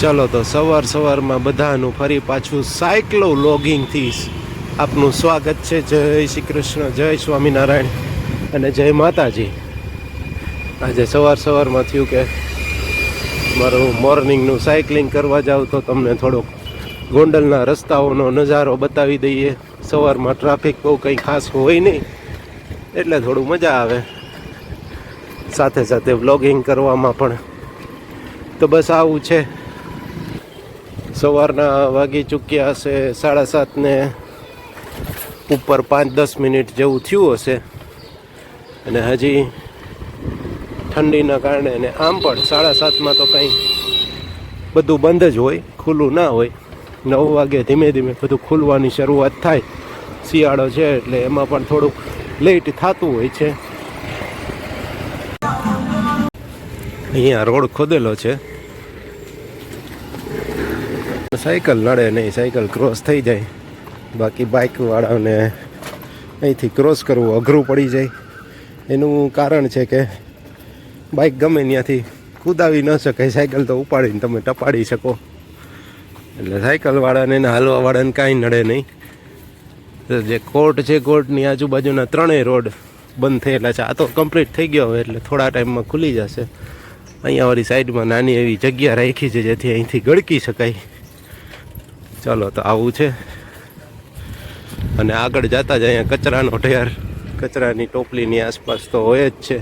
ચલો તો સવાર સવારમાં બધાનું ફરી પાછું સાયકલો લોગિંગથી આપનું સ્વાગત છે. જય શ્રી કૃષ્ણ. જય સ્વામિનારાયણ. અને જય માતાજી. આજે સવાર સવારમાં થયું કે મારું મોર્નિંગનું સાયકલિંગ કરવા જાઉં તો તમને થોડોક ગોંડલના રસ્તાઓનો નજારો બતાવી દઈએ. સવારમાં ટ્રાફિક બહુ કંઈ ખાસ હોય નહીં. એટલે થોડું મજા આવે. સાથે સાથે વ્લોગિંગ કરવામાં પણ. તો બસ આવું છે. સવારના વાગી ચૂક્યા હશે, સાડા સાતને ઉપર પાંચ દસ મિનિટ જેવું થયું હશે. અને હજી ઠંડીના કારણે અને આમ પણ સાડા સાતમાં તો કંઈ બધું બંધ જ હોય, ખુલ્લું ના હોય. નવ વાગે ધીમે ધીમે બધું ખુલવાની શરૂઆત થાય. શિયાળો છે એટલે એમાં પણ થોડુંક લેટ થતું હોય છે. અહીંયા રોડ ખોદેલો છે. સાયકલ નડે નહીં સાયકલ ક્રોસ થઈ જાય. બાકી બાઇકવાળાને અહીંથી ક્રોસ કરવું અઘરું પડી જાય. એનું કારણ છે કે બાઇક ગમે ત્યાંથી કૂદાવી ન શકાય. સાયકલ તો ઉપાડીને તમે ટપાડી શકો. એટલે સાયકલવાળાને ને હાલવાવાળાને કાંઈ નડે નહીં. જે કોર્ટ છે કોર્ટની આજુબાજુના ત્રણેય રોડ બંધ થયેલા છે. આ તો કમ્પ્લીટ થઈ ગયો હવે, એટલે થોડા ટાઈમમાં ખુલી જશે. અહીંયા વાળી સાઈડમાં નાની એવી જગ્યા રાખી છે જેથી અહીંથી ગળકી શકાય. ચાલો, તો આવું છે. અને આગળ જતા જ અહીંયા કચરાનો ઢેર, કચરાની ટોપલીની આસપાસ તો હોય જ છે.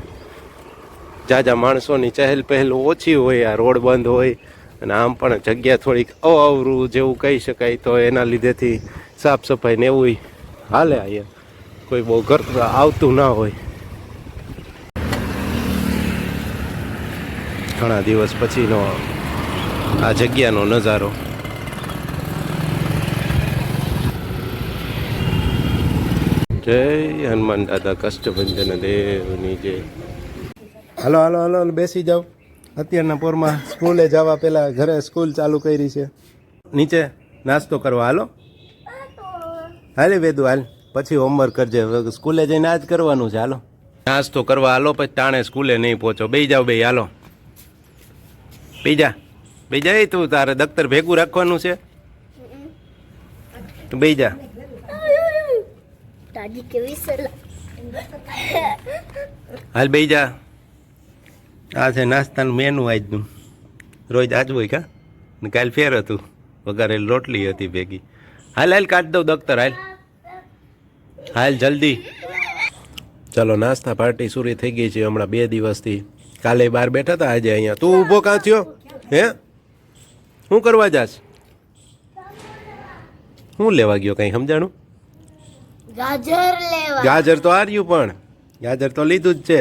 જાજા માણસોની ચહેલ પહેલ ઓછી હોય, આ રોડ બંધ હોય, અને આમ પણ જગ્યા થોડીક અવાવરું જેવું કહી શકાય તો એના લીધેથી સાફ સફાઈ ને એવું હાલે અહીંયા. કોઈ બહુ ઘર આવતું ના હોય. ઘણા દિવસ પછીનો આ જગ્યાનો નજારો. જય હનુમાન દાદા, કષ્ટભંજન દેવની જય. હાલો હાલો હાલો બેસી જાઓ. અત્યારના પોરમાં સ્કૂલે જવા પહેલાં ઘરે સ્કૂલ ચાલુ કરી છે. નીચે નાસ્તો કરવા, હાલો? હાલે વેદુ, હાલ. પછી હોમવર્ક કરજે. સ્કૂલે જઈને આ જ કરવાનું છે, હાલો. નાસ્તો કરવા, હાલો, પછી તાણે સ્કૂલે નહીં પહોંચો. બે જાઓ, બે, હાલો. બીજા બીજા તું તારે દફતર ભેગું રાખવાનું છે? તું બે જા. દાદી કેવી સલાહ હાલ બેઈ જા. આ છે નાસ્તાનું મેનુ આજનું. રોજ આજ હોય કા? ને કાલ ફેર હતું. વઘારેલી રોટલી હતી ભેગી. હાલ હાલ કાઢ દઉં દફતર હાલ. હાલ જલ્દી. ચલો નાસ્તા પાર્ટી સુરી થઈ ગઈ છે હમણાં બે દિવસથી. કાલે બહાર બેઠા હતા આજે અહીંયા. તું ઊભો કાં થયો? હે? શું કરવા જાશ? શું લેવા ગયો કંઈ સમજાણું? ગાજર લેવા. ગાજર તો હાર્યું પણ. ગાજર તો લીધું જ છે.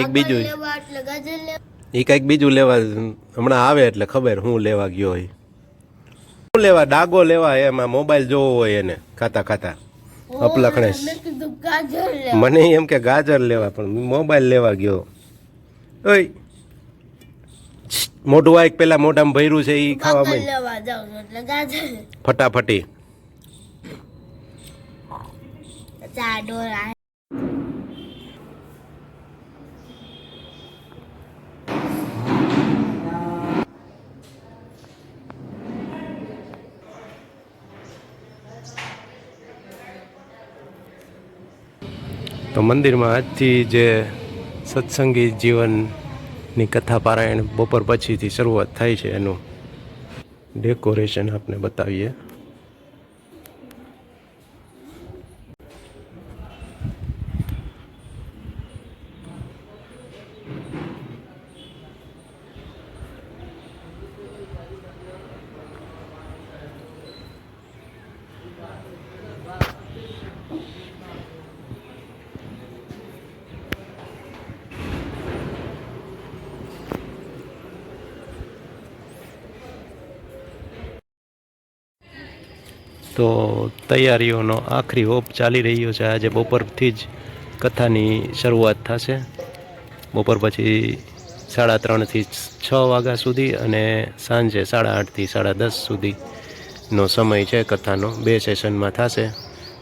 એક બીજું એ કંઈક બીજું લેવા હમણાં આવે એટલે ખબર હું લેવા ગયો હોય. શું લેવા ડાગો લેવા એમાં મોબાઈલ જોવો હોય એને ખાતા ખાતા. લેવા. મને એમ કે ગાજર લેવા પણ મોબાઈલ લેવા ગયો. ઓય. મોઢું આ પેલા મોઢામાં ભર્યું છે એ ખાવા માંડ ફટાફટી. ચા તો મંદિરમાં આજથી જે સત્સંગી જીવનની કથા પારાયણ બપોર પછીથી શરૂઆત થાય છે એનું ડેકોરેશન આપને બતાવીએ. તો તૈયારીઓનો આખરી ઓપ ચાલી રહ્યો છે. આજે બપોરથી જ કથાની શરૂઆત થશે. બપોર પછી સાડા ત્રણથી છ વાગ્યા સુધી અને સાંજે સાડા આઠથી સાડા દસ સુધીનો સમય છે કથાનો. બે સેશનમાં થશે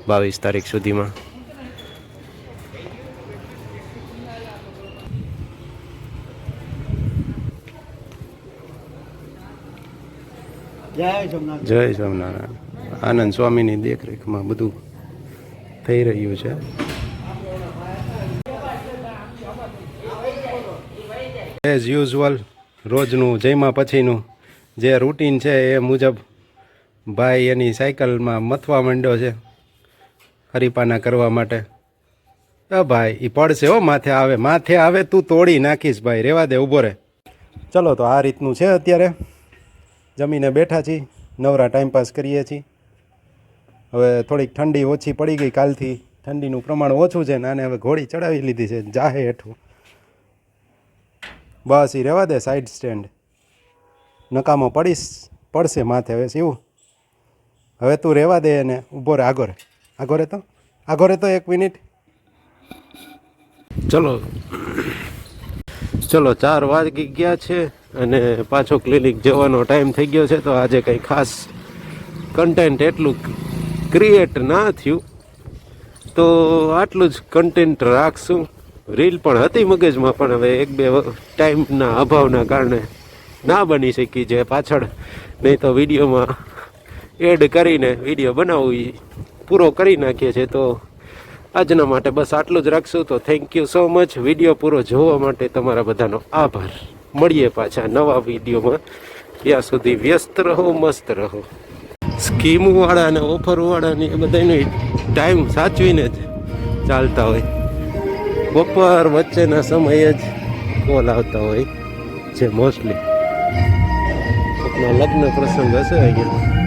બાવીસ તારીખ સુધીમાં. જય સોમનાથ જય સ્વામિનારાયણ. આનંદ સ્વામીની દેખરેખમાં બધું થઈ રહ્યું છે. એઝ યુઝવલ રોજનું જયમાં પછીનું જે રૂટીન છે એ મુજબ ભાઈ એની સાયકલમાં મથવા માંડ્યો છે હરીપાના કરવા માટે. ભાઈ એ પડશે હો, માથે આવે માથે આવે, તું તોડી નાખીશ ભાઈ, રેવા દે, ઊભો રહે. ચલો, તો આ રીતનું છે અત્યારે. જમીને બેઠા છીએ, નવરા ટાઈમપાસ કરીએ છીએ. હવે થોડીક ઠંડી ઓછી પડી ગઈ કાલથી. ઠંડીનું પ્રમાણ ઓછું છે ને આને હવે ઘોડી ચડાવી લીધી છે જાહે હેઠું. બસ એ રહેવા દે સાઈડ સ્ટેન્ડ નકામો પડીશ, પડશે માથે હવે શિવું હવે તું રહેવા દે એને ઊભો રે આગો રે તો? આગોરે તો એક મિનિટ. ચલો. ચલો, ચાર વાગી ગયા છે અને પાછો ક્લિનિક જવાનો ટાઈમ થઈ ગયો છે, તો આજે કંઈ ખાસ કન્ટેન્ટ એટલું ક્રિએટ ના થયું, તો આટલું જ કન્ટેન્ટ રાખશું. રીલ પણ હતી મગજમાં, પણ હવે એક બે ટાઈમના અભાવના કારણે ના બની શકી જે પાછળ. નહીં તો વિડીયોમાં એડ કરીને વીડિયો બનાવવી પૂરો કરી નાખીએ છીએ. તો આજના માટે બસ આટલું જ રાખશું. તો thank you so much video પૂરો જોવા માટે તમારા બધાનો આભાર. મળીએ પાછા નવા વિડીયોમાં. ત્યાં સુધી વ્યસ્ત રહો, મસ્ત રહો. સ્કીમવાળા અને ઓફરવાળાની એ બધાનો ટાઈમ સાચવીને જ ચાલતા હોય. બપોર વચ્ચેના સમયે જ કોલ આવતા હોય છે મોસ્ટલી લગ્ન પ્રસંગ હશે અહીંયા.